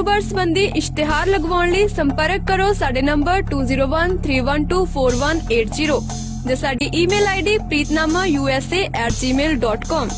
ਕਾਰੋਬਾਰ ਸੰਬੰਧੀ ਇਸ਼ਤਿਹਾਰ ਲਗਵਾਉਣ ਲਈ ਸੰਪਰਕ ਕਰੋ ਸਾਡੇ ਨੰਬਰ 2013124180 ਜਾਂ ਸਾਡੀ email ID preetnamausa@gmail.com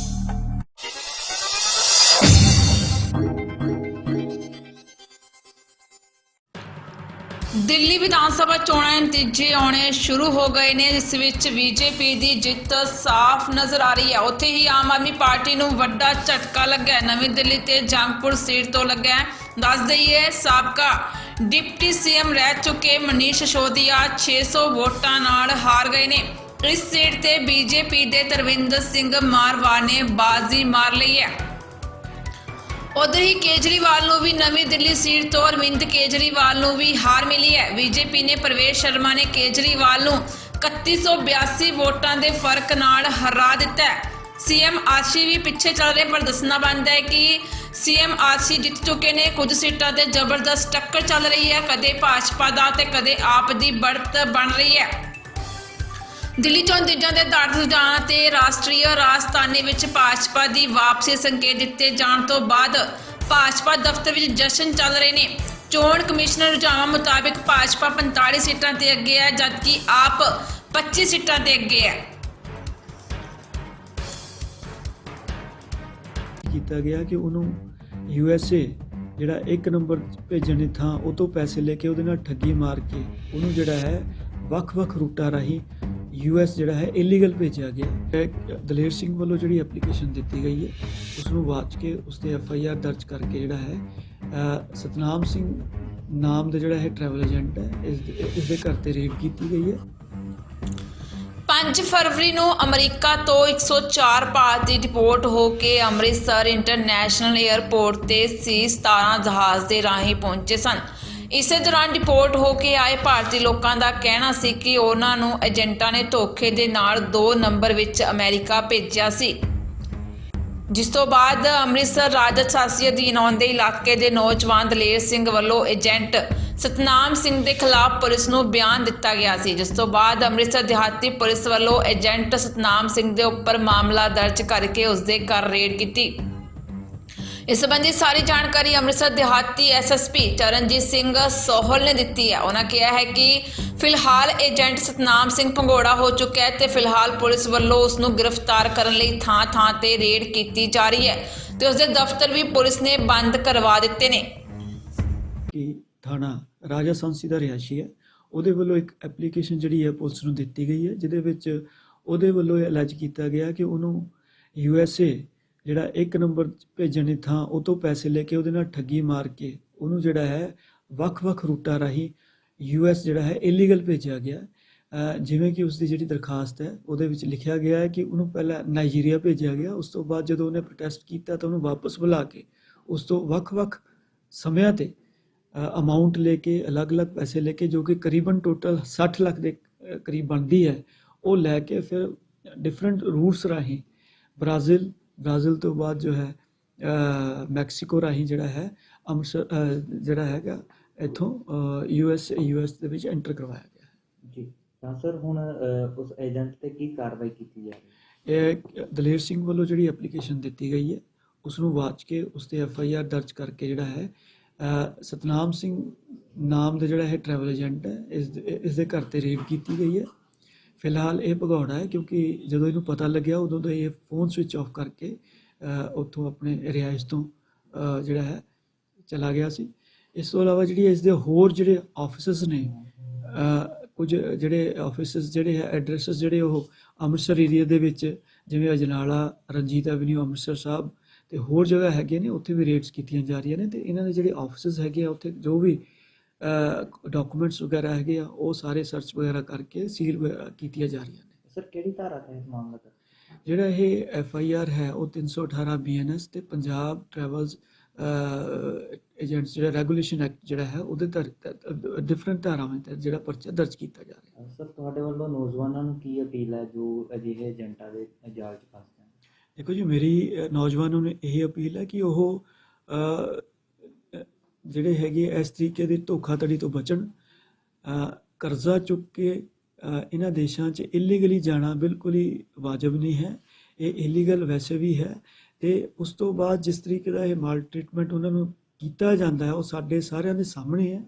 Delhi Vidhan Sabha ਚੋਣਾਂ ਦੇ ਨਤੀਜੇ ਆਉਣੇ ਸ਼ੁਰੂ ਹੋ ਗਏ ਨੇ, ਜਿਸ ਵਿੱਚ ਬੀਜੇਪੀ ਦੀ ਜਿੱਤ ਸਾਫ਼ ਨਜ਼ਰ ਆ ਰਹੀ ਹੈ। ਉੱਥੇ ਹੀ ਆਮ ਆਦਮੀ ਪਾਰਟੀ ਨੂੰ ਵੱਡਾ ਝਟਕਾ ਲੱਗਾ ਨਵੀਂ ਦਿੱਲੀ ਤੇ ਜੰਗਪੁਰ ਸੀਟ ਤੋਂ ਲੱਗਾ ਦੱਸ ਦਈਏ, ਸਾਬਕਾ ਡਿਪਟੀ ਸੀਐਮ ਰਹਿ ਚੁੱਕੇ ਮਨੀਸ਼ ਸਿਸੋਦੀਆ 600 ਵੋਟਾਂ ਨਾਲ ਹਾਰ ਗਏ ਨੇ। ਇਸ ਸੀਟ ਤੇ ਬੀਜੇਪੀ ਦੇ ਤਰਵਿੰਦਰ ਸਿੰਘ ਮਾਰਵਾ ਨੇ ਬਾਜ਼ੀ ਮਾਰ ਲਈ ਹੈ। ਉਧਰ ਹੀ ਕੇਜਰੀਵਾਲ ਨੂੰ ਵੀ ਨਵੀਂ ਦਿੱਲੀ ਸੀਟ ਤੋਂ ਅਰਵਿੰਦ ਕੇਜਰੀਵਾਲ ਨੂੰ ਵੀ ਹਾਰ ਮਿਲੀ ਹੈ। ਬੀਜੇਪੀ ਨੇ ਪ੍ਰਵੇਸ਼ ਸ਼ਰਮਾ ਨੇ ਕੇਜਰੀਵਾਲ ਨੂੰ 3182 ਵੋਟਾਂ ਦੇ ਫ਼ਰਕ ਨਾਲ ਹਰਾ ਦਿੱਤਾ ਹੈ। ਸੀਐਮ ਆਸ਼ੀ ਵੀ ਪਿੱਛੇ ਚੱਲ ਰਹੇ ਪਰ ਦੱਸਣਾ ਬਣਦਾ ਹੈ ਕਿ ਸੀਐਮਆਰਸੀ ਜਿੱਤ ਚੁੱਕੇ ਨੇ। ਕੁਝ ਸੀਟਾਂ ਤੇ ਜ਼ਬਰਦਸਤ ਟੱਕਰ ਚੱਲ ਰਹੀ ਹੈ। ਕਦੇ ਭਾਜਪਾ ਦਾ ਤੇ ਕਦੇ ਆਪ ਦੀ ਬੜਤ ਬਣ ਰਹੀ ਹੈ। ਦਿੱਲੀ ਚੋਂ ਨਤੀਜਿਆਂ ਦੇ ਦਾਰਤ ਰੁਝਾਨ ਤੇ ਰਾਸ਼ਟਰੀ ਰਾਜਧਾਨੀ ਵਿੱਚ ਭਾਜਪਾ ਦੀ ਵਾਪਸੀ ਸੰਕੇਤ ਦਿੱਤੇ ਜਾਣ ਤੋਂ ਬਾਅਦ ਭਾਜਪਾ ਦਫ਼ਤਰ ਵਿੱਚ ਜਸ਼ਨ ਚੱਲ ਰਹੇ ਨੇ। ਚੋਣ ਕਮਿਸ਼ਨਰ ਰੁਝਾਨ ਮੁਤਾਬਿਕ ਭਾਜਪਾ 45 ਸੀਟਾਂ ਤੇ ਅੱਗੇ ਹੈ, ਜਦਕਿ ਆਪ 25 ਸੀਟਾਂ ਤੇ ਅੱਗੇ ਹੈ। ਕੀਤਾ ਗਿਆ ਕਿ ਉਹਨੂੰ ਯੂ ਐਸ ਏ ਜਿਹੜਾ ਇੱਕ ਨੰਬਰ ਭੇਜਣ ਦੀ ਥਾਂ, ਉਹ ਤੋਂ ਪੈਸੇ ਲੈ ਕੇ ਉਹਦੇ ਨਾਲ ਠੱਗੀ ਮਾਰ ਕੇ ਉਹਨੂੰ ਜਿਹੜਾ ਹੈ ਵੱਖ-ਵੱਖ ਰੂਟਾਂ ਰਾਹੀਂ ਯੂ ਐਸ ਜਿਹੜਾ ਹੈ ਇਲੀਗਲ ਭੇਜਿਆ ਗਿਆ ਦਲੇਰ ਸਿੰਘ ਵੱਲੋਂ ਜਿਹੜੀ ਐਪਲੀਕੇਸ਼ਨ ਦਿੱਤੀ ਗਈ ਹੈ ਉਸ ਨੂੰ ਵਾਚ ਕੇ ਉਸ ਤੇ ਐਫ ਆਈ ਆਰ ਦਰਜ ਕਰਕੇ ਜਿਹੜਾ ਹੈ ਸਤਨਾਮ ਸਿੰਘ ਨਾਮ ਦਾ ਜਿਹੜਾ ਹੈ ਟਰੈਵਲ ਏਜੰਟ ਹੈ, ਇਸ ਇਸ ਦੇ ਘਰ ਤੇ ਰੇਡ ਕੀਤੀ ਗਈ ਹੈ। 5 ਫਰਵਰੀ ਨੂੰ ਅਮਰੀਕਾ ਤੋਂ 104 ਭਾਰਤੀ ਡਿਪੋਰਟ ਹੋ ਕੇ ਅੰਮ੍ਰਿਤਸਰ ਇੰਟਰਨੈਸ਼ਨਲ 에ਅਰਪੋਰਟ ਤੇ ਸੀ 17 ਜਹਾਜ਼ ਦੇ ਰਾਹੀਂ ਪਹੁੰਚੇ ਸਨ। ਇਸੇ ਦੌਰਾਨ ਡਿਪੋਰਟ ਹੋ ਕੇ ਆਏ ਭਾਰਤੀ ਲੋਕਾਂ ਦਾ ਕਹਿਣਾ ਸੀ ਕਿ ਉਹਨਾਂ ਨੂੰ ਏਜੰਟਾਂ ਨੇ ਧੋਖੇ ਦੇ ਨਾਲ 2 ਨੰਬਰ ਵਿੱਚ ਅਮਰੀਕਾ ਭੇਜਿਆ ਸੀ। ਜਿਸ ਤੋਂ ਬਾਅਦ ਅੰਮ੍ਰਿਤਸਰ ਰਾਜਾ ਸ਼ਾਸੀ ਅਧੀਨ ਆਉਂਦੇ ਇਲਾਕੇ ਦੇ ਨੌਜਵਾਨ ਦਲੇਰ ਸਿੰਘ ਵੱਲੋਂ ਏਜੰਟ ਸਤਨਾਮ ਸਿੰਘ ਦੇ ਖਿਲਾਫ ਪੁਲਿਸ ਨੂੰ ਬਿਆਨ ਦਿੱਤਾ ਗਿਆ ਸੀ, ਜਿਸ ਤੋਂ ਬਾਅਦ ਅੰਮ੍ਰਿਤਸਰ ਦਿਹਾਤੀ ਪੁਲਿਸ ਵੱਲੋਂ ਏਜੰਟ ਸਤਨਾਮ ਸਿੰਘ ਦੇ ਉੱਪਰ ਮਾਮਲਾ ਦਰਜ ਕਰਕੇ ਉਸ ਦੇ ਘਰ ਰੇਡ ਕੀਤੀ। ਇਸ ਸੰਬੰਧੀ ਸਾਰੀ ਜਾਣਕਾਰੀ ਅੰਮ੍ਰਿਤਸਰ ਦਿਹਾਤੀ ਐਸਐਸਪੀ ਚਰਨਜੀਤ ਸਿੰਘ ਸੋਹਲ ਨੇ ਦਿੱਤੀ ਹੈ। ਉਹਨਾਂ ਕਿਹਾ ਹੈ ਕਿ ਫਿਲਹਾਲ ਏਜੰਟ ਸਤਨਾਮ ਸਿੰਘ ਪੰਗੋੜਾ ਹੋ ਚੁੱਕਾ ਹੈ ਤੇ ਫਿਲਹਾਲ ਪੁਲਿਸ ਵੱਲੋਂ ਉਸ ਨੂੰ ਗ੍ਰਿਫਤਾਰ ਕਰਨ ਲਈ ਥਾਂ-ਥਾਂ ਤੇ ਰੇਡ ਕੀਤੀ ਜਾ ਰਹੀ ਹੈ ਤੇ ਉਸ ਦੇ ਦਫ਼ਤਰ ਵੀ ਪੁਲਿਸ ਨੇ ਬੰਦ ਕਰਵਾ ਦਿੱਤੇ ਨੇ। ਕਿ ਥਾਣਾ ਰਾਜਾ ਸੰਸੀ ਦਾ ਰਿਹਾਇਸ਼ੀ ਹੈ। ਉਹਦੇ ਵੱਲੋਂ ਇੱਕ ਐਪਲੀਕੇਸ਼ਨ ਜਿਹੜੀ ਹੈ ਪੁਲਿਸ ਨੂੰ ਦਿੱਤੀ ਗਈ ਹੈ, ਜਿਹਦੇ ਵਿੱਚ ਉਹਦੇ ਵੱਲੋਂ ਇਹ ਅਲੈਜ ਕੀਤਾ ਗਿਆ ਕਿ ਉਹਨੂੰ ਯੂ ਐਸ ਏ ਜਿਹੜਾ ਇੱਕ ਨੰਬਰ ਭੇਜਣ ਦੀ ਥਾਂ, ਉਹ ਤੋਂ ਪੈਸੇ ਲੈ ਕੇ ਉਹਦੇ ਨਾਲ ਠੱਗੀ ਮਾਰ ਕੇ ਉਹਨੂੰ ਜਿਹੜਾ ਹੈ ਵੱਖ-ਵੱਖ ਰੂਟਾਂ ਰਾਹੀਂ ਯੂ ਐਸ ਜਿਹੜਾ ਹੈ ਇਲੀਗਲ ਭੇਜਿਆ ਗਿਆ। ਜਿਵੇਂ ਕਿ ਉਸ ਦੀ ਜਿਹੜੀ ਦਰਖਾਸਤ ਹੈ, ਉਹਦੇ ਵਿੱਚ ਲਿਖਿਆ ਗਿਆ ਹੈ ਕਿ ਉਹਨੂੰ ਪਹਿਲਾਂ ਨਾਈਜੀਰੀਆ ਭੇਜਿਆ ਗਿਆ। ਉਸ ਤੋਂ ਬਾਅਦ ਜਦੋਂ ਉਹਨੇ ਪ੍ਰੋਟੈਸਟ ਕੀਤਾ ਤਾਂ ਉਹਨੂੰ ਵਾਪਸ ਬੁਲਾ ਕੇ ਉਸ ਤੋਂ ਵੱਖ-ਵੱਖ ਸਮਿਆਂ ਤੇ ਅਮਾਉਂਟ ਲੈ ਕੇ, ਅਲੱਗ-ਅਲੱਗ ਪੈਸੇ ਲੈ ਕੇ ਜੋ ਕਿ ਕਰੀਬਨ ਟੋਟਲ 60 ਲੱਖ ਦੇ ਕਰੀਬ ਬਣਦੀ ਹੈ, ਉਹ ਲੈ ਕੇ ਫਿਰ ਡਿਫਰੈਂਟ ਰੂਟਸ ਰਾਹੀਂ ਬ੍ਰਾਜ਼ੀਲ ਬ੍ਰਾਜ਼ੀਲ ਤੋਂ ਬਾਅਦ ਜੋ ਹੈ ਮੈਕਸੀਕੋ ਰਾਹੀਂ ਜਿਹੜਾ ਹੈ ਅੰਮ੍ਰਿਤਸਰ ਜਿਹੜਾ ਹੈਗਾ ਇਥੋਂ ਯੂ ਐਸ ਯੂ ਐਸ ਦੇ ਵਿੱਚ ਐਂਟਰ ਕਰਵਾਇਆ ਗਿਆ ਹੈ। ਜੀ। ਤਾਂ ਸਰ ਹੁਣ ਉਸ ਏਜੰਟ ਤੇ ਕੀ ਕਾਰਵਾਈ ਕੀਤੀ ਜਾ ਰਹੀ ਹੈ? ਇਹ ਦਲੇਰ ਸਿੰਘ ਵੱਲੋਂ ਜਿਹੜੀ ਐਪਲੀਕੇਸ਼ਨ ਦਿੱਤੀ ਗਈ ਹੈ ਉਸ ਨੂੰ ਵਾਚ ਕੇ ਉਸ ਤੇ ਐਫ ਆਈ ਆਰ ਦਰਜ ਕਰਕੇ ਜਿਹੜਾ ਹੈ ਸਤਨਾਮ ਸਿੰਘ ਨਾਮ ਦਾ ਜਿਹੜਾ ਹੈ ਟਰੈਵਲ ਏਜੰਟ ਹੈ ਇਸ ਇਸ ਦੇ ਘਰ ਤੇ ਰੇਡ ਕੀਤੀ ਗਈ ਹੈ। ਫਿਲਹਾਲ ਇਹ ਭਗੌੜਾ ਹੈ ਕਿਉਂਕਿ ਜਦੋਂ ਇਹਨੂੰ ਪਤਾ ਲੱਗਿਆ, ਉਦੋਂ ਤੋਂ ਇਹ ਫੋਨ ਸਵਿਚ ਆਫ ਕਰਕੇ ਉੱਥੋਂ ਆਪਣੇ ਰਿਹਾਇਸ਼ ਤੋਂ ਜਿਹੜਾ ਹੈ, ਚਲਾ ਗਿਆ ਸੀ। ਇਸ ਤੋਂ ਇਲਾਵਾ ਜਿਹੜੀ ਇਸ ਦੇ ਹੋਰ ਜਿਹੜੇ ਆਫਿਸਸ ਨੇ ਕੁਝ ਜਿਹੜੇ ਆਫਿਸਸ ਜਿਹੜੇ ਹੈ ਐਡਰੈਸਸ ਜਿਹੜੇ ਉਹ ਅੰਮ੍ਰਿਤਸਰ ਏਰੀਆ ਦੇ ਵਿੱਚ, ਜਿਵੇਂ ਅਜਨਾਲਾ, ਰਣਜੀਤ ਐਵਨਿਊ ਅੰਮ੍ਰਿਤਸਰ ਸਾਹਿਬ ਤੇ ਹੋਰ ਜਗ੍ਹਾ ਹੈਗੇ ਨੇ, ਉੱਥੇ ਵੀ ਰੇਡਸ ਕੀਤੀਆਂ ਜਾ ਰਹੀਆਂ ਨੇ ਤੇ ਇਹਨਾਂ ਦੇ ਜਿਹੜੇ ਆਫਿਸਸ ਹੈਗੇ ਆ, ਉੱਥੇ ਜੋ ਵੀ ਡਾਕੂਮੈਂਟਸ ਵਗੈਰਾ ਹੈਗੇ ਆ ਉਹ ਸਾਰੇ ਸਰਚ ਵਗੈਰਾ ਕਰਕੇ ਸੀਲ ਕੀਤੀਆਂ ਜਾ ਰਹੀਆਂ ਨੇ। ਸਰ ਕਿਹੜੀ ਧਾਰਾ ਤਹਿਤ ਮਾਮਲਾ ਦਰਜ ਜਿਹੜਾ ਇਹ ਐਫ ਆਈ ਆਰ ਹੈ ਉਹ 318 ਬੀ ਐਨ ਐਸ ਤੇ ਪੰਜਾਬ ਟਰੈਵਲਸ ਏਜੰਟਸ ਜਿਹੜਾ ਰੈਗੂਲੇਸ਼ਨ ਐਕਟ ਜਿਹੜਾ ਹੈ ਉਹਦੇ ਡਿਫਰੈਂਟ ਧਾਰਾਵਾਂ ਤੇ ਜਿਹੜਾ ਪਰਚਾ ਦਰਜ ਕੀਤਾ ਜਾ ਰਿਹਾ ਹੈ। ਸਰ ਤੁਹਾਡੇ ਵੱਲੋਂ ਨੌਜਵਾਨਾਂ ਨੂੰ ਕੀ ਅਪੀਲ ਹੈ ਜੋ ਅਜਿਹੇ ਏਜੰਟਾਂ ਦੇ ਜਾਲ 'ਚ ਫਸਦੇ ਹਨ ਦੇਖੋ ਜੀ ਮੇਰੀ ਨੌਜਵਾਨਾਂ ਨੂੰ ਇਹ ਅਪੀਲ ਹੈ ਕਿ ਉਹ ਜਿਹੜੇ ਹੈਗੇ ਇਸ ਤਰੀਕੇ ਦੀ ਧੋਖਾਧੜੀ ਤੋਂ ਬਚਣ ਕਰਜ਼ਾ ਚੁੱਕ ਕੇ ਇਹਨਾਂ ਦੇਸ਼ਾਂ 'ਚ ਇਲੀਗਲੀ ਜਾਣਾ ਬਿਲਕੁਲ ਹੀ ਵਾਜਬ ਨਹੀਂ ਹੈ। ਇਹ ਇਲੀਗਲ ਵੈਸੇ ਵੀ ਹੈ ਤੇ ਉਸ ਤੋਂ ਬਾਅਦ ਜਿਸ ਤਰੀਕੇ ਦਾ ਇਹ ਮਾਲ ਟ੍ਰੀਟਮੈਂਟ ਉਹਨਾਂ ਨੂੰ ਕੀਤਾ ਜਾਂਦਾ ਹੈ, ਉਹ ਸਾਡੇ ਸਾਰਿਆਂ ਦੇ ਸਾਹਮਣੇ ਹੈ।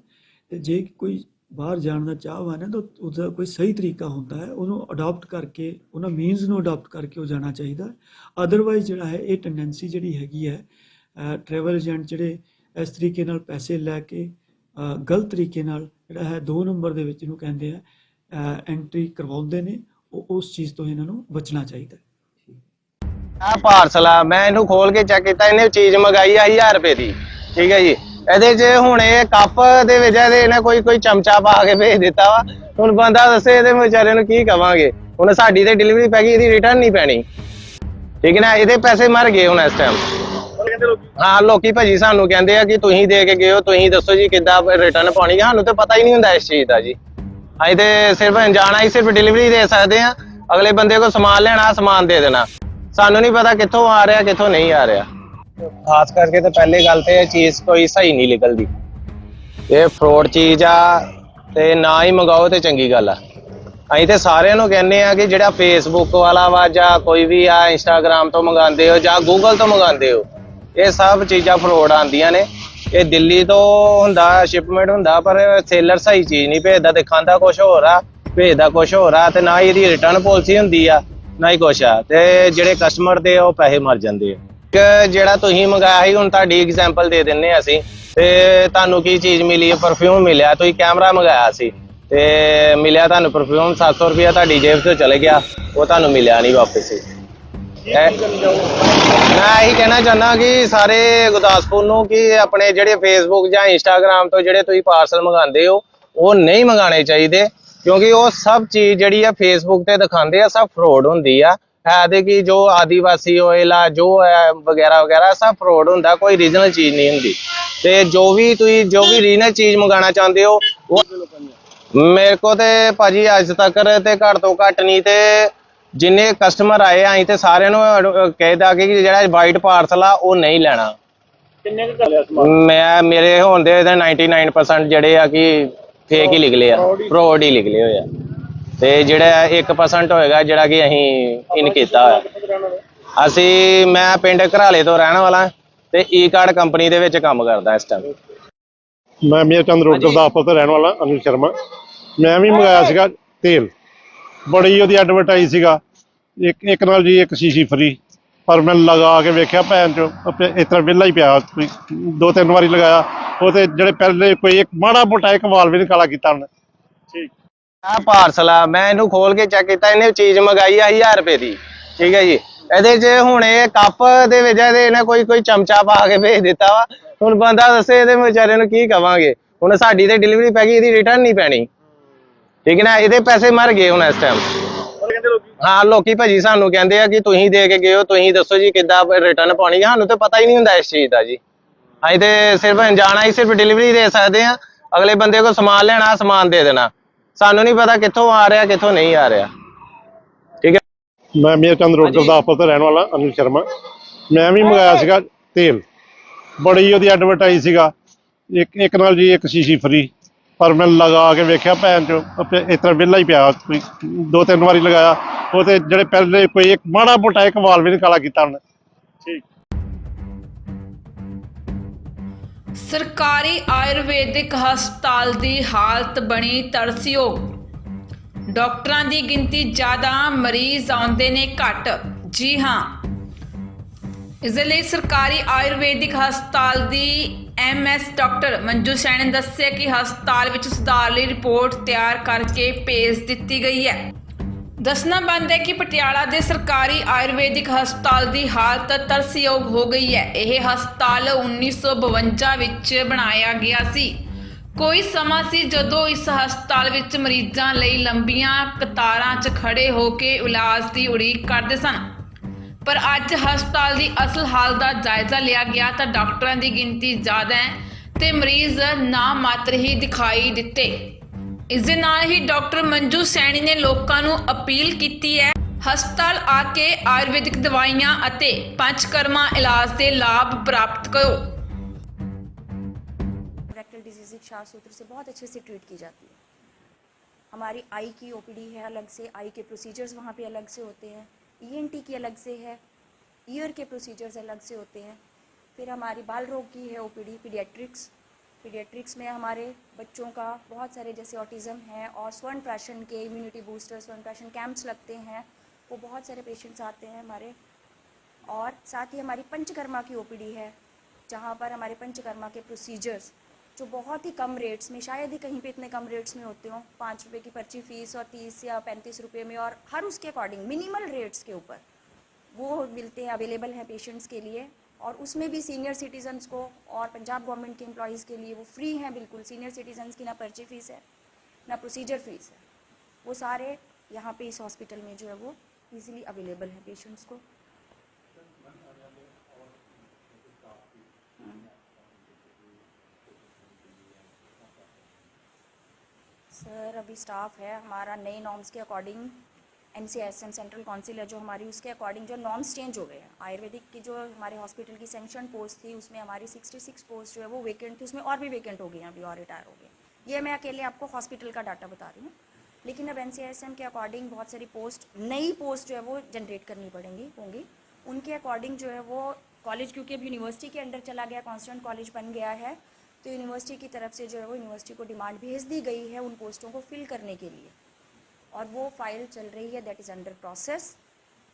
ਤੇ ਜੇ ਕੋਈ ਬਾਹਰ ਜਾਣ ਦਾ ਚਾਹਵਾਨ ਹੈ ਤਾਂ ਉਹਦਾ ਕੋਈ ਸਹੀ ਤਰੀਕਾ ਹੁੰਦਾ ਹੈ। ਉਹਨੂੰ ਅਡਾਪਟ ਕਰਕੇ, ਉਹਨਾਂ ਮੀਨਸ ਨੂੰ ਅਡਾਪਟ ਕਰਕੇ ਉਹ ਜਾਣਾ ਚਾਹੀਦਾ। ਅਦਰਵਾਈਜ਼ ਜਿਹੜਾ ਹੈ, ਇਹ ਟੈਂਡੈਂਸੀ ਜਿਹੜੀ ਹੈਗੀ ਹੈ ਟਰੈਵਲ ਏਜੰਟ ਜਿਹੜੇ ਇਸ ਤਰੀਕੇ ਨਾਲ ਪੈਸੇ ਲੈ ਕੇ ਗਲਤ ਤਰੀਕੇ ਨਾਲ ਜਿਹੜਾ ਹੈ ਦੋ ਨੰਬਰ ਦੇ ਵਿੱਚ ਇਹਨੂੰ ਕਹਿੰਦੇ ਆ ਐਂਟਰੀ ਕਰਵਾਉਂਦੇ ਨੇ, ਉਹ ਉਸ ਚੀਜ਼ ਤੋਂ ਇਹਨਾਂ ਨੂੰ ਬਚਣਾ ਚਾਹੀਦਾ। ਆ ਪਾਰਸਲ ਆ, ਮੈਂ ਇਹਨੂੰ ਖੋਲ ਕੇ ਚੈੱਕ ਕੀਤਾ, ਇਹਨੇ ਚੀਜ਼ ਮੰਗਾਈ ਆ 1000 ਰੁਪਏ ਦੀ, ਠੀਕ ਹੈ ਜੀ। ਇਹਦੇ 'ਚ ਹੁਣ ਇਹ ਕੱਪ ਦੇ ਵਿੱਚ ਇਹਦੇ ਇਹਨੇ ਕੋਈ ਕੋਈ ਚਮਚਾ ਪਾ ਕੇ ਭੇਜ ਦਿੱਤਾ ਵਾ। ਹੁਣ ਬੰਦਾ ਦੱਸੇ ਇਹਦੇ ਵਿਚਾਰੇ ਨੂੰ ਕੀ ਕਵਾਂਗੇ। ਹੁਣ ਸਾਡੀ ਤੇ ਡਿਲੀਵਰੀ ਪੈ ਗਈ, ਇਹਦੀ ਰਿਟਰਨ ਨਹੀਂ ਪੈਣੀ। ਠੀਕ ਹੈ ਨਾ, ਇਹਦੇ ਪੈਸੇ ਮਰ ਗਏ ਹੁਣ ਇਸ ਟਾਈਮ ਹਾਂ, ਲੋਕੀ ਭਾਜੀ ਸਾਨੂੰ ਕਹਿੰਦੇ ਆ ਕਿ ਤੁਸੀਂ ਦੇ ਕੇ ਗਏ ਹੋ, ਤੁਸੀਂ ਦੱਸੋ ਜੀ ਕਿੱਦਾਂ ਰਿਟਰਨ ਪਾਉਣੀ ਹੈ ਸਾਨੂੰ ਤੇ ਪਤਾ ਹੀ ਨਹੀਂ ਹੁੰਦਾ ਇਸ ਚੀਜ਼ ਦਾ ਜੀ। ਅਸੀਂ ਤੇ ਸਿਰਫ ਜਾਣਾ ਹੀ ਸਿਰਫ ਡਿਲੀਵਰੀ ਦੇ ਸਕਦੇ ਆ। ਅਗਲੇ ਬੰਦੇ ਕੋਲ ਸਮਾਨ ਲੈਣਾ, ਸਮਾਨ ਦੇ ਦੇਣਾ। ਸਾਨੂੰ ਨਹੀਂ ਪਤਾ ਕਿੱਥੋਂ ਆ ਰਿਹਾ, ਕਿੱਥੋਂ ਨਹੀਂ ਆ ਰਿਹਾ। ਖਾਸ ਕਰਕੇ ਤਾਂ ਪਹਿਲੇ ਗੱਲ ਤੇ ਇਹ ਚੀਜ਼ ਕੋਈ ਸਹੀ ਨਹੀਂ ਨਿਕਲਦੀ। ਇਹ ਫਰੋਡ ਚੀਜ਼ ਆ ਤੇ ਨਾ ਹੀ ਮੰਗਾਓ ਤੇ ਚੰਗੀ ਗੱਲ ਆ। ਅਸੀਂ ਤੇ ਸਾਰਿਆਂ ਨੂੰ ਕਹਿੰਦੇ ਆ ਕਿ ਜਿਹੜਾ ਫੇਸਬੁੱਕ ਵਾਲਾ ਵਾ ਜਾਂ ਕੋਈ ਵੀ ਆ ਇੰਸਟਾਗ੍ਰam ਤੋਂ ਮੰਗਾਉਂਦੇ ਹੋ ਜਾਂ ਗੂਗਲ ਤੋਂ ਮੰਗਾਉਂਦੇ ਹੋ ਇਹ ਸਭ ਚੀਜ਼ਾਂ ਫਰੋਡ ਆਉਂਦੀਆਂ ਨੇ। ਇਹ ਦਿੱਲੀ ਤੋਂ ਹੁੰਦਾ ਸ਼ਿਪਮੈਂਟ ਹੁੰਦਾ, ਪਰ ਸੇਲਰ ਸਹੀ ਚੀਜ਼ ਨਹੀਂ ਭੇਜਦਾ ਦਿਖਾਉਂਦਾ ਕੁਝ ਹੋਰ ਆ, ਭੇਜਦਾ ਕੁਝ ਹੋਰ ਆ, ਤੇ ਨਾ ਹੀ ਇਹਦੀ ਰਿਟਰਨ ਪਾਲਿਸੀ ਹੁੰਦੀ ਆ, ਨਾ ਹੀ ਕੁਛ ਆ। ਤੇ ਜਿਹੜੇ ਕਸਟਮਰ ਦੇ ਉਹ ਪੈਸੇ ਮਰ ਜਾਂਦੇ ਆ। ਇੱਕ ਜਿਹੜਾ ਤੁਸੀਂ ਮੰਗਾਇਆ ਸੀ, ਹੁਣ ਤੁਹਾਡੀ ਐਗਜ਼ਾਮਪਲ ਦੇ ਦਿੰਨੇ ਆ ਅਸੀਂ। ਤੇ ਤੁਹਾਨੂੰ ਕੀ ਚੀਜ਼ ਮਿਲੀ? ਹੈ ਪਰਫਿਊਮ ਮਿਲਿਆ। ਤੁਸੀਂ ਕੈਮਰਾ ਮੰਗਾਇਆ ਸੀ। ਤੇ ਮਿਲਿਆ ਤੁਹਾਨੂੰ ਪਰਫਿਊਮ 700 ਰੁਪਇਆ ਤੁਹਾਡੀ ਜੇਬ ਤੋਂ ਚਲੇ ਗਿਆ। ਉਹ ਤੁਹਾਨੂੰ ਮਿਲਿਆ ਨਹੀਂ ਵਾਪਸ। ਮੈਂ ਇਹੀ ਕਹਿਣਾ ਚਾਹੁੰਦਾ ਕਿ ਸਾਰੇ ਗੁਰਦਾਸਪੁਰ ਨੂੰ ਕਿ ਆਪਣੇ ਜਿਹੜੇ ਫੇਸਬੁੱਕ ਜਾਂ ਇੰਸਟਾਗ੍ਰam ਤੋਂ ਜਿਹੜੇ ਤੁਸੀਂ ਪਾਰਸਲ ਮੰਗਾਉਂਦੇ ਹੋ, ਉਹ ਨਹੀਂ ਮੰਗਾਣੇ ਚਾਹੀਦੇ, ਕਿਉਂਕਿ ਉਹ ਸਭ ਚੀਜ਼ ਜਿਹੜੀ ਆ ਫੇਸਬੁੱਕ ਤੇ ਦਿਖਾਉਂਦੇ ਆ, ਸਭ ਫਰੋਡ ਹੁੰਦੀ ਆ। ਹੈ ਦੇ ਕਿ ਜੋ ਆਦੀਵਾਸੀ ਆਇਲ ਜੋ ਹੈ ਵਗੈਰਾ ਵਗੈਰਾ, ਸਭ ਫਰੋਡ ਹੁੰਦਾ, ਕੋਈ ਰੀਜਨਲ ਚੀਜ਼ ਨਹੀਂ ਹੁੰਦੀ। ਤੇ ਜੋ ਵੀ ਤੁਸੀਂ, ਜੋ ਵੀ ਰੀਜਨਲ ਚੀਜ਼ ਮੰਗਾਣਾ ਚਾਹੁੰਦੇ ਹੋ, ਉਹ ਮੇਰੇ ਕੋ ਤੇ ਭਾਜੀ ਅੱਜ ਤੱਕ ਤੇ ਘੱਟ ਤੋਂ ਘੱਟ ਨਹੀਂ ਤੇ ਜਿੰਨੇ ਕਸਟਮਰ ਆਏ ਆ ਅਸੀਂ ਤੇ ਸਾਰਿਆਂ ਨੂੰ ਕਹਿਦਾ ਕਿ ਜਿਹੜਾ ਵਾਈਟ ਪਾਰਸਲ ਆ ਉਹ ਨਹੀਂ ਲੈਣਾ। ਕਿੰਨੇ ਕੁ ਚੱਲਿਆ ਸਮਾਨ? ਮੈਂ ਮੇਰੇ ਹੋਣ ਦੇ ਇਹਦੇ 99% ਜਿਹੜੇ ਆ ਕਿ ਫੇਕ ਹੀ ਨਿਕਲੇ ਆ ਫਰੋਡ ਹੀ। ਨਿਕਲੇ ਹੋਏ ਆ। ਤੇ ਜਿਹੜਾ 1% ਹੋਏਗਾ ਜਿਹੜਾ ਕਿ ਅਸੀਂ ਇਨ ਕੀਤਾ ਹੋਇਆ। ਅਸੀਂ ਮੈਂ ਪਿੰਡ ਘਰਾਲੇ ਤੋਂ ਰਹਿਣ ਵਾਲਾ ਤੇ ਈ ਕਾਰਡ ਕੰਪਨੀ ਦੇ ਵਿੱਚ ਕੰਮ ਕਰਦਾ ਇਸ ਟਾਈਮ ਮੈਂ ਮੇਰ ਚੰਦ ਰੋਡ ਗੁਰਦਾਸਪੁਰ ਤੋਂ ਰਹਿਣ ਵਾਲਾ ਅਨਿਲ ਸ਼ਰਮਾ। ਮੈਂ ਵੀ ਮੰਗਾਇਆ ਸੀਗਾ ਤੇਲ। ਬੜੀ ਉਹਦੀ ਐਡਵਰਟਾਈਜ਼ ਸੀਗਾ। ਇੱਕ ਇੱਕ ਨਾਲ ਜੀ ਇੱਕ ਸ਼ੀਸ਼ੀ ਫਰੀ ਪਰ ਮੈਂ ਲਗਾ ਕੇ ਵੇਖਿਆ ਭੈਣ ਚੋ ਇਸ ਤਰ੍ਹਾਂ ਵਿਹਲਾ ਹੀ ਪਿਆ ਕੋਈ ਦੋ ਤਿੰਨ ਵਾਰੀ ਲਗਾਇਆ। ਉਹ ਤੇ ਜਿਹੜੇ ਪਹਿਲੇ ਕੋਈ ਇੱਕ ਮਾੜਾ ਮੋਟਾ ਇੱਕ ਵਾਲ ਵੀ ਨਹੀਂ ਕਾਲਾ ਕੀਤਾ ਉਹਨੇ। ਠੀਕ। ਆ ਪਾਰਸਲ ਆ ਮੈਂ ਇਹਨੂੰ ਖੋਲ ਕੇ ਚੈੱਕ ਕੀਤਾ ਇਹਨੇ ਚੀਜ਼ ਮੰਗਾਈ ਆ 1000 ਰੁਪਏ ਦੀ। ਠੀਕ ਹੈ ਜੀ। ਇਹਦੇ 'ਚ ਹੁਣ ਇਹ ਕੱਪ ਦੇ ਵਿੱਚ ਇਹਦੇ ਇਹਨੇ ਕੋਈ ਕੋਈ ਚਮਚਾ ਪਾ ਕੇ ਭੇਜ ਦਿੱਤਾ ਵਾ। ਹੁਣ ਬੰਦਾ ਦੱਸੇ ਇਹਦੇ ਵਿਚਾਰੇ ਨੂੰ ਕੀ ਕਵਾਂਗੇ। ਹੁਣ ਸਾਡੀ ਤੇ ਡਿਲੀਵਰੀ ਪੈ ਗਈ ਇਹਦੀ ਰਿਟਰਨ ਨਹੀਂ ਪੈਣੀ। ਠੀਕ ਹੈ ਨਾ ਇਹਦੇ ਪੈਸੇ ਮਰ ਗਏ ਹੁਣ ਇਸ ਟਾਈਮ ਹਾਂ ਲੋਕੀ ਭਾਜੀ ਸਾਨੂੰ ਕਹਿੰਦੇ ਆ ਕਿ ਤੁਸੀਂ ਦੇ ਕੇ ਗਏ ਹੋ ਤੁਸੀਂ ਦੱਸੋ ਜੀ ਕਿੱਦਾਂ ਰਿਟਰਨ ਪਾਉਣੀ ਹੈ ਸਾਨੂੰ ਤੇ ਪਤਾ ਹੀ ਨਹੀਂ ਹੁੰਦਾ ਇਸ ਚੀਜ਼ ਦਾ ਜੀ। ਅਸੀਂ ਤੇ ਸਿਰਫ ਜਾਣਾ ਹੀ ਸਿਰਫ ਡਿਲੀਵਰੀ ਦੇ ਸਕਦੇ ਆ। ਅਗਲੇ ਬੰਦੇ ਕੋਲ ਸਮਾਨ ਲੈਣਾ ਸਮਾਨ ਦੇ ਦੇਣਾ। ਸਾਨੂੰ ਨਹੀਂ ਪਤਾ ਕਿੱਥੋਂ ਆ ਰਿਹਾ ਕਿੱਥੋਂ ਨਹੀਂ ਆ ਰਿਹਾ। ਠੀਕ ਹੈ? ਮੈਂ ਮੇਰ ਚੰਦ ਰੋਡ ਗੁਰਦਾਸਪੁਰ ਤੋਂ ਰਹਿਣ ਵਾਲਾ ਅਨਿਲ ਸ਼ਰਮਾ। ਮੈਂ ਵੀ ਮੰਗਾਇਆ ਸੀਗਾ ਤੇਲ। ਬੜੀ ਉਹਦੀ ਐਡਵਰਟਾਈਜ਼ ਸੀਗਾ। ਇੱਕ ਇੱਕ ਨਾਲ ਜੀ ਇੱਕ ਸ਼ੀਸ਼ੀ ਫਰੀ ਪਰ ਮੈਂ ਲਗਾ ਕੇ ਵੇਖਿਆ ਭੈਣ ਚੋ ਇਸ ਤਰ੍ਹਾਂ ਵਿਹਲਾ ਹੀ ਪਿਆ। ਦੋ ਤਿੰਨ ਵਾਰੀ ਲਗਾਇਆ। ਉਹ ਜਿਹੜੇ ਪਹਿਲੇ ਕੋਈ ਇੱਕ ਮਾੜਾ ਮੋਟਾ ਇੱਕ ਵਾਲ ਵੀ ਨਹੀਂ ਕਾਲਾ ਕੀਤਾ ਉਹਨੇ। ਠੀਕ ਸਰਕਾਰੀ ਆਯੁਰਵੈਦਿਕ ਹਸਪਤਾਲ ਦੀ ਹਾਲਤ ਬਣੀ ਤਰਸਯੋਗ। ਡਾਕਟਰਾਂ ਦੀ ਗਿਣਤੀ ਜ਼ਿਆਦਾ, ਮਰੀਜ਼ ਆਉਂਦੇ ਨੇ ਘੱਟ। ਜੀ ਹਾਂ। ਇਸ ਦੇ ਲਈ ਸਰਕਾਰੀ ਆਯੁਰਵੈਦਿਕ ਹਸਪਤਾਲ ਦੀ ਐਮਐਸ ਡਾਕਟਰ ਮੰਜੂ ਸੈਣੀ ਨੇ ਦੱਸਿਆ ਕਿ ਹਸਪਤਾਲ ਵਿੱਚ ਸੁਧਾਰ ਲਈ ਰਿਪੋਰਟ ਤਿਆਰ ਕਰਕੇ ਭੇਜ ਦਿੱਤੀ ਗਈ ਹੈ। ਦੱਸਣਾ ਬੰਦ ਹੈ ਕਿ ਪਟਿਆਲਾ ਦੇ ਸਰਕਾਰੀ ਆਯੁਰਵੈਦਿਕ ਹਸਪਤਾਲ ਦੀ ਹਾਲਤ ਤਰਸਯੋਗ ਹੋ ਗਈ ਹੈ। ਇਹ ਹਸਪਤਾਲ 1952 ਵਿੱਚ ਬਣਾਇਆ ਗਿਆ ਸੀ। ਕੋਈ ਸਮਾਂ ਸੀ ਜਦੋਂ ਇਸ ਹਸਪਤਾਲ ਵਿੱਚ ਮਰੀਜ਼ਾਂ ਲਈ ਲੰਬੀਆਂ ਕਤਾਰਾਂ 'ਚ ਖੜੇ ਹੋ ਕੇ ਇਲਾਜ ਦੀ ਉਡੀਕ ਕਰਦੇ ਸਨ। ਪਰ ਅੱਜ ਹਸਪਤਾਲ ਦੀ ਅਸਲ ਹਾਲਤ ਦਾ ਜਾਇਜ਼ਾ ਲਿਆ ਗਿਆ ਤਾਂ ਡਾਕਟਰਾਂ ਦੀ ਗਿਣਤੀ ਜ਼ਿਆਦਾ ਹੈ ਤੇ ਮਰੀਜ਼ ਨਾ ਮਾਤਰ ਹੀ ਦਿਖਾਈ ਦਿੱਤੇ। ਇਸ ਦੇ ਨਾਲ ਹੀ ਡਾਕਟਰ ਮੰਜੂ ਸੈਣੀ ਨੇ ਲੋਕਾਂ ਨੂੰ ਅਪੀਲ ਕੀਤੀ ਹੈ ਹਸਪਤਾਲ ਆ ਕੇ ਆਯੁਰਵੈਦਿਕ ਦਵਾਈਆਂ ਅਤੇ ਪੰਚਕਰਮਾ ਇਲਾਜ ਦੇ ਲਾਭ ਪ੍ਰਾਪਤ ਕਰੋ रेक्टल डिजीज क्षार सूत्र से बहुत अच्छे से ट्रीट की जाती है हमारी आई की ओपीडी है अलग से आई के प्रोसीजर्स वहाँ पे अलग से होते हैं ईएनटी की अलग से है ईयर के प्रोसीजर्स अलग से होते हैं फिर हमारी बाल रोग की है ओपीडी पीडियाट्रिक्स पीडियाट्रिक्स में हमारे बच्चों का बहुत सारे जैसे ऑटिज़म है और स्वर्ण प्राशन के इम्यूनिटी बूस्टर स्वर्ण प्राशन कैंप्स लगते हैं। वो बहुत सारे पेशेंट्स आते हैं हमारे। और साथ ही हमारी पंचकर्मा की ओपीडी है, जहाँ पर हमारे पंचकर्मा के प्रोसीजर्स जो बहुत ही कम रेट्स में, शायद ही कहीं पे इतने कम रेट्स में होते हों, पाँच रुपये की पर्ची फ़ीस और तीस या पैंतीस रुपये में और हर उसके अकॉर्डिंग मिनिमल रेट्स के ऊपर, वो मिलते हैं अवेलेबल हैं पेशेंट्स के लिए। और उसमें भी सीनियर सिटीजन्स को और पंजाब गवर्नमेंट के एम्प्लॉयज़ के लिए वो फ्री हैं बिल्कुल। सीनियर सिटीजन्स की ना पर्ची फ़ीस है, ना प्रोसीजर फ़ीस है। वो सारे यहाँ पे इस हॉस्पिटल में जो है वो इजीली अवेलेबल है पेशेंट्स को। सर अभी स्टाफ है, हमारा नए नॉर्म्स के according N C S M central council है जो हमारी, उसके अकॉर्डिंग जो नॉर्म्स चेंज हो गए हैं। आयुर्वेदिक की जो हमारे हॉस्पिटल की सेंक्शन पोस्ट थी, उसमें हमारी 66 पोस्ट जो है वो वेकेंट थी, उसमें और भी वेकेंट हो गई हैं, अभी और रिटायर हो गए ये मैं अकेले आपको हॉस्पिटल का डाटा बता रही हूँ। लेकिन अब एम के अकॉर्डिंग बहुत सारी पोस्ट नई पोस्ट जो है वो जनरेट करनी पड़ेंगी, होंगी। उनके अकॉर्डिंग जो है वो कॉलेज क्योंकि अब यूनिवर्सिटी के अंडर चला गया कॉन्स्टेंट कॉलेज बन गया है तो यूनिवर्सिटी की तरफ़ से जो है वो यूनिवर्सिटी को डिमांड भेज दी गई है उन पोस्टों को फिल करने के लिए। और वो फ़ाइल चल रही है दैट इज़ अंडर प्रोसेस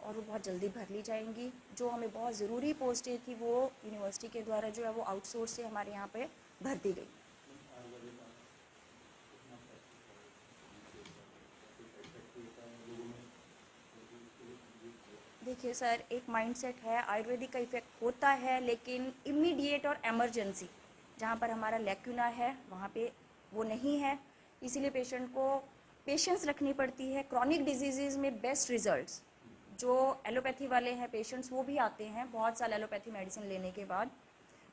और वो बहुत जल्दी भर ली जाएँगी। जो हमें बहुत ज़रूरी पोस्टें थी, वो यूनिवर्सिटी के द्वारा जो है, वो आउटसोर्स से हमारे यहाँ पे भर दी गई। देखिए सर, एक माइंडसेट है, आयुर्वेदिक का इफ़ेक्ट होता है, लेकिन इमीडिएट और एमरजेंसी जहाँ पर हमारा लेक्यूना है, वहाँ पे वो नहीं है। इसीलिए पेशेंट को पेशेंस रखनी पड़ती है। क्रॉनिक डिज़ीज़ में बेस्ट रिजल्ट्स जो एलोपैथी वाले हैं पेशेंट्स वो भी आते हैं। बहुत साल एलोपैथी मेडिसिन लेने के बाद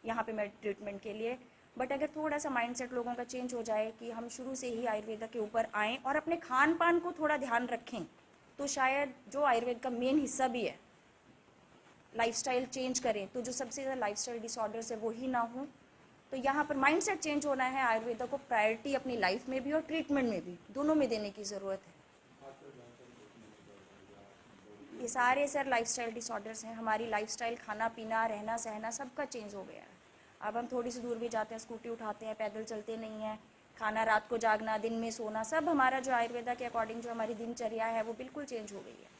यहाँ पे मेड ट्रीटमेंट के लिए। बट अगर थोड़ा सा माइंडसेट लोगों का चेंज हो जाए कि हम शुरू से ही आयुर्वेदा के ऊपर आएँ और अपने खान पान को थोड़ा ध्यान रखें तो शायद जो आयुर्वेद का मेन हिस्सा भी है लाइफस्टाइल चेंज करें तो जो सबसे ज़्यादा लाइफस्टाइल डिसऑर्डर्स है, वो ही ना हो। तो यहाँ पर माइंडसेट चेंज होना है आयुर्वेदा को प्रायोरिटी अपनी लाइफ में भी और ट्रीटमेंट में भी, दोनों में देने की ज़रूरत है। ये सारे सर लाइफस्टाइल डिसऑर्डर्स हैं, हमारी लाइफस्टाइल खाना पीना रहना सहना सबका चेंज हो गया है। अब हम थोड़ी सी दूर भी जाते हैं स्कूटी उठाते हैं, पैदल चलते नहीं हैं, खाना रात को जागना, दिन में सोना, सब हमारा जो आयुर्वेदा के अकॉर्डिंग जो हमारी दिनचर्या है, वो बिल्कुल चेंज हो गई है।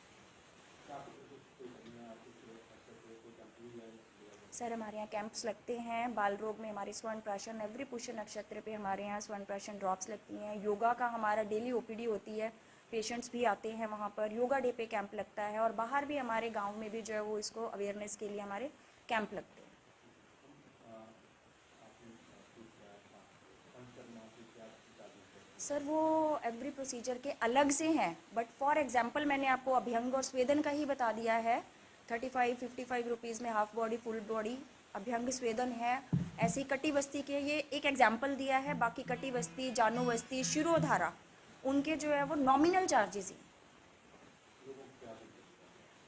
सर हमारे यहाँ कैंप्स लगते हैं। बाल रोग में हमारे स्वर्ण प्राशन एवरी पुष्य नक्षत्र पे हमारे यहाँ स्वर्ण प्राशन ड्रॉप्स लगती हैं। योगा का हमारा डेली ओपीडी होती है। पेशेंट्स भी आते हैं वहाँ पर। योगा डे पे कैंप लगता है और बाहर भी हमारे गाँव में भी जो है वो इसको अवेयरनेस के लिए हमारे कैंप लगते हैं। सर, वो एवरी प्रोसीजर के अलग से हैं। बट फॉर एग्जांपल मैंने आपको अभ्यंग और स्वेदन का ही बता दिया है। Thirty five, fifty five rupees में हाफ़ बॉडी फुल बॉडी अभ्यंग स्वेदन है। ऐसी कटी बस्ती के ये एक एग्ज़ाम्पल दिया है। बाकी कटी बस्ती जानू बस्ती शिरोधारा, उनके जो है वो नॉमिनल चार्जेस ही।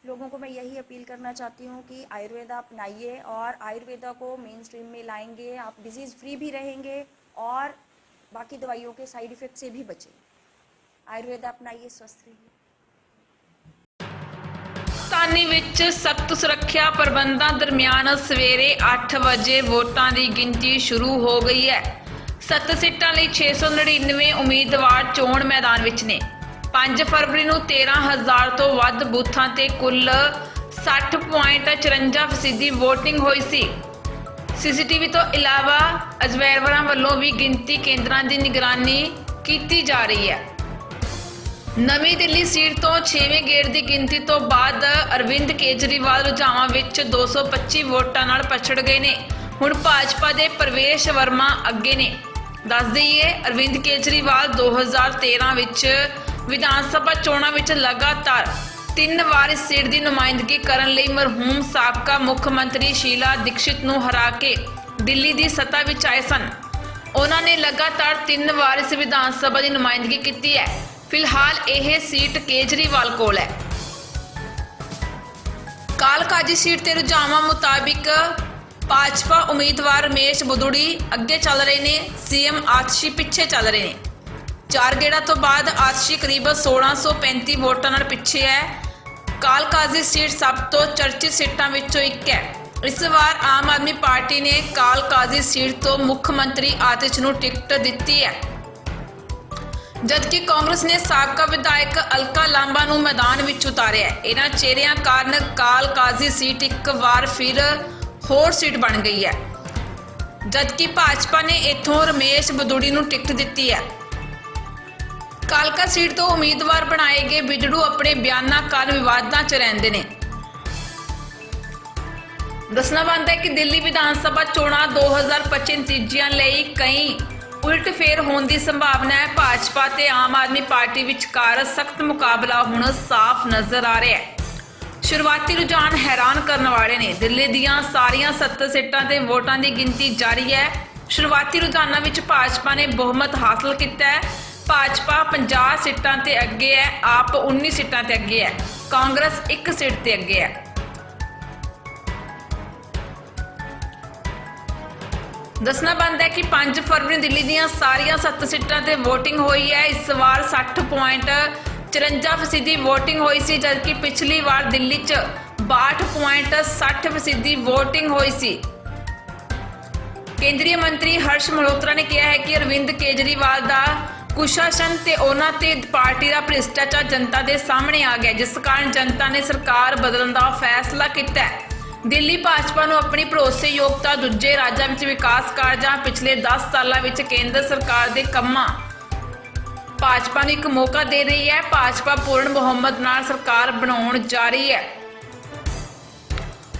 लोगों को मैं यही अपील करना चाहती हूँ कि आयुर्वेदा अपनाइए और आयुर्वेदा को मेन स्ट्रीम में लाएँगे। आप डिज़ीज़ फ्री भी रहेंगे और बाकी दवाइयों के साइड इफ़ेक्ट से भी बचें आयुर्वेदा अपनाइए स्वस्थ रहिए। ਰਾਜਧਾਨੀ ਵਿੱਚ ਸਖਤ ਸੁਰੱਖਿਆ ਪ੍ਰਬੰਧਾਂ ਦਰਮਿਆਨ ਸਵੇਰੇ 8 ਵਜੇ ਵੋਟਾਂ ਦੀ ਗਿਣਤੀ ਸ਼ੁਰੂ ਹੋ ਗਈ ਹੈ। ਸੱਤ ਸੀਟਾਂ ਲਈ 699 ਉਮੀਦਵਾਰ ਚੋਣ ਮੈਦਾਨ ਵਿੱਚ ਨੇ। 5 ਫਰਵਰੀ ਨੂੰ 13000 ਤੋਂ ਵੱਧ ਬੂਥਾਂ ਤੇ ਕੁੱਲ 60.54% ਫੀਸਦੀ VOTING ਹੋਈ ਸੀ। ਸੀਸੀਟੀਵੀ ਤੋਂ ਇਲਾਵਾ ਅਜਵੈਰਵਰਾਂ ਵੱਲੋਂ ਵੀ ਗਿਣਤੀ ਕੇਂਦਰਾਂ ਦੀ ਨਿਗਰਾਨੀ ਕੀਤੀ ਜਾ ਰਹੀ ਹੈ। ਨਵੀਂ ਦਿੱਲੀ ਸੀਟ ਤੋਂ 6ਵੇਂ ਗੇੜ ਦੀ ਗਿਣਤੀ ਤੋਂ ਬਾਅਦ ਅਰਵਿੰਦ ਕੇਜਰੀਵਾਲ ਰੁਝਾਵਾਂ ਵਿੱਚ 225 ਵੋਟਾਂ ਨਾਲ ਪਛੜ ਗਏ ਨੇ। ਹੁਣ ਭਾਜਪਾ ਦੇ ਪ੍ਰਵੇਸ਼ ਵਰਮਾ ਅੱਗੇ ਨੇ। ਦੱਸ ਦਈਏ, ਅਰਵਿੰਦ ਕੇਜਰੀਵਾਲ 2013 ਵਿੱਚ ਵਿਧਾਨ ਸਭਾ ਚੋਣਾਂ ਵਿੱਚ ਲਗਾਤਾਰ ਤਿੰਨ ਵਾਰ ਇਸ ਸੀਟ ਦੀ ਨੁਮਾਇੰਦਗੀ ਕਰਨ ਲਈ ਮਰਹੂਮ ਸਾਬਕਾ ਮੁੱਖ ਮੰਤਰੀ ਸ਼ੀਲਾ ਦੀਕਸ਼ਿਤ ਨੂੰ ਹਰਾ ਕੇ ਦਿੱਲੀ ਦੀ ਸੱਤਾ ਵਿੱਚ ਆਏ ਸਨ। ਉਹਨਾਂ ਨੇ ਲਗਾਤਾਰ ਤਿੰਨ ਵਾਰ ਇਸ ਵਿਧਾਨ ਸਭਾ ਦੀ ਨੁਮਾਇੰਦਗੀ ਕੀਤੀ ਹੈ। ਫਿਲਹਾਲ ਇਹ ਸੀਟ ਕੇਜਰੀਵਾਲ ਕੋਲ ਹੈ। ਕਾਲਕਾਜੀ ਸੀਟ ਤੇ ਰੁਝਾਵਾਂ ਮੁਤਾਬਿਕ ਭਾਜਪਾ ਉਮੀਦਵਾਰ ਰਮੇਸ਼ ਬੁਦੂੜੀ ਅੱਗੇ ਚੱਲ ਰਹੇ ਨੇ, ਸੀਐਮ ਆਤਸ਼ੀ ਪਿੱਛੇ ਚੱਲ ਰਹੇ ਨੇ। ਚਾਰ ਗੇੜਾ ਤੋਂ ਬਾਅਦ ਆਤਸ਼ੀ ਕਰੀਬ 1635 ਵੋਟਾਂ ਨਾਲ ਪਿੱਛੇ ਹੈ। ਕਾਲਕਾਜੀ ਸੀਟ ਸਭ ਤੋਂ ਚਰਚਿਤ ਸੀਟਾਂ ਵਿੱਚੋਂ ਇੱਕ ਹੈ। ਇਸ ਵਾਰ ਆਮ ਆਦਮੀ ਪਾਰਟੀ ਨੇ ਕਾਲਕਾਜ਼ੀ ਸੀਟ ਤੋਂ ਮੁੱਖ ਮੰਤਰੀ ਆਤਿਸ਼ ਨੂੰ ਟਿਕਟ ਦਿੱਤੀ ਹੈ। ਜਦਕਿ ਕਾਂਗਰਸ ਨੇ ਸਾਬਕਾ ਵਿਧਾਇਕ ਅਲਕਾ ਲਾਂਬਾ ਨੂੰ ਮੈਦਾਨ ਵਿੱਚ ਉਤਾਰਿਆ ਇਹਨਾਂ ਚਿਹਰਿਆਂ ਕਾਰਨ ਕਾਲ ਕਾਜ਼ੀ ਸੀਟ ਇੱਕ ਵਾਰ ਫਿਰ ਹੋਰ ਸੀਟ ਬਣ ਗਈ ਹੈ। ਜਦਕਿ ਭਾਜਪਾ ਨੇ ਇੱਥੋਂ ਰਮੇਸ਼ ਬਦੂੜੀ ਨੂੰ ਟਿਕਟ ਦਿੱਤੀ ਹੈ। ਕਾਲਕਾ ਸੀਟ ਤੋਂ ਉਮੀਦਵਾਰ ਬਣਾਏ ਗਏ ਬਿਜੜੂ ਆਪਣੇ ਬਿਆਨਾਂ ਕਾਰਨ ਵਿਵਾਦਾਂ 'ਚ ਰਹਿੰਦੇ ਨੇ। ਦੱਸਣਾ ਬਣਦਾ ਹੈ ਕਿ ਦਿੱਲੀ ਵਿਧਾਨ ਸਭਾ ਚੋਣਾਂ 2025 ਨਤੀਜਿਆਂ ਲਈ ਕਈ ਉਲਟ ਫੇਰ ਹੋਣ ਦੀ ਸੰਭਾਵਨਾ ਹੈ। ਭਾਜਪਾ ਤੇ ਆਮ ਆਦਮੀ ਪਾਰਟੀ ਵਿਚਕਾਰ ਸਖਤ ਮੁਕਾਬਲਾ ਹੁਣ ਸਾਫ਼ ਨਜ਼ਰ ਆ ਰਿਹਾ ਹੈ। ਸ਼ੁਰੂਆਤੀ ਰੁਝਾਨ ਹੈਰਾਨ ਕਰਨ ਵਾਲੇ ਨੇ। ਦਿੱਲੀ ਦੀਆਂ ਸਾਰੀਆਂ 70 ਸੀਟਾਂ ਤੇ ਵੋਟਾਂ ਦੀ ਗਿਣਤੀ ਜਾਰੀ ਹੈ। ਸ਼ੁਰੂਆਤੀ ਰੁਝਾਨਾਂ ਵਿੱਚ ਭਾਜਪਾ ਨੇ ਬਹੁਮਤ ਹਾਸਲ ਕੀਤਾ ਹੈ। ਭਾਜਪਾ 50 ਸੀਟਾਂ ਤੇ ਅੱਗੇ ਹੈ। ਆਪ 19 ਸੀਟਾਂ ਤੇ ਅੱਗੇ ਹੈ। ਕਾਂਗਰਸ 1 ਸੀਟ ਤੇ ਅੱਗੇ ਹੈ। ਦੱਸਣਾ ਬਣਦਾ ਹੈ ਕਿ 5 ਫਰਵਰੀ ਨੂੰ ਦਿੱਲੀ ਦੀਆਂ ਸਾਰੀਆਂ 7 ਸੀਟਾਂ ਤੇ VOTING ਹੋਈ ਹੈ। ਇਸ ਵਾਰ 60.54 ਫੀਸਦੀ VOTING ਹੋਈ ਸੀ, ਜਦਕਿ ਪਿਛਲੀ ਵਾਰ ਦਿੱਲੀ 'ਚ 62.60 ਫੀਸਦੀ VOTING ਹੋਈ ਸੀ। ਕੇਂਦਰੀ ਮੰਤਰੀ ਹਰਸ਼ ਮਲਹੋਤਰਾ ਨੇ ਕਿਹਾ ਹੈ ਕਿ ਅਰਵਿੰਦ ਕੇਜਰੀਵਾਲ ਦਾ ਕੁਸ਼ਾਸਨ ਤੇ ਉਹਨਾਂ ਤੇ ਪਾਰਟੀ ਦਾ ਭ੍ਰਿਸ਼ਟਾਚਾਰ ਜਨਤਾ ਦੇ ਸਾਹਮਣੇ ਆ ਗਿਆ ਜਿਸ ਕਾਰਨ ਜਨਤਾ ਨੇ ਸਰਕਾਰ ਬਦਲਣ ਦਾ ਫੈਸਲਾ ਕੀਤਾ ਹੈ। ਦਿੱਲੀ ਭਾਜਪਾ ਨੂੰ ਆਪਣੀ ਭਰੋਸੇਯੋਗਤਾ ਦੂਜੇ ਰਾਜਾਂ ਵਿੱਚ ਵਿਕਾਸ ਕਾਰਜਾਂ ਪਿਛਲੇ 10 ਸਾਲਾਂ ਵਿੱਚ ਕੇਂਦਰ ਸਰਕਾਰ ਦੇ ਕੰਮਾਂ ਭਾਜਪਾ ਨੂੰ ਇੱਕ ਮੌਕਾ ਦੇ ਰਹੀ ਹੈ। ਭਾਜਪਾ ਪੂਰਨ ਬਹੁਮਤ ਨਾਲ ਸਰਕਾਰ ਬਣਾਉਣ ਜਾ ਰਹੀ ਹੈ।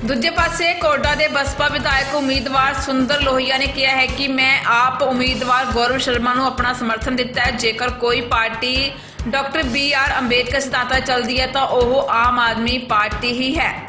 ਦੂਜੇ ਪਾਸੇ ਕੋਡਾ ਦੇ ਬਸਪਾ ਵਿਧਾਇਕ ਉਮੀਦਵਾਰ ਸੁੰਦਰ ਲੋਹੀਆ ਨੇ ਕਿਹਾ ਹੈ ਕਿ ਮੈਂ ਆਪ ਉਮੀਦਵਾਰ ਗੌਰਵ ਸ਼ਰਮਾ ਨੂੰ ਆਪਣਾ ਸਮਰਥਨ ਦਿੱਤਾ ਹੈ। ਜੇਕਰ ਕੋਈ party doctor B R Ambedkar ਸਿਧਾਂਤਾਂ ਚੱਲਦੀ ਹੈ ਤਾਂ ਉਹ ਆਮ ਆਦਮੀ ਪਾਰਟੀ ਹੀ ਹੈ।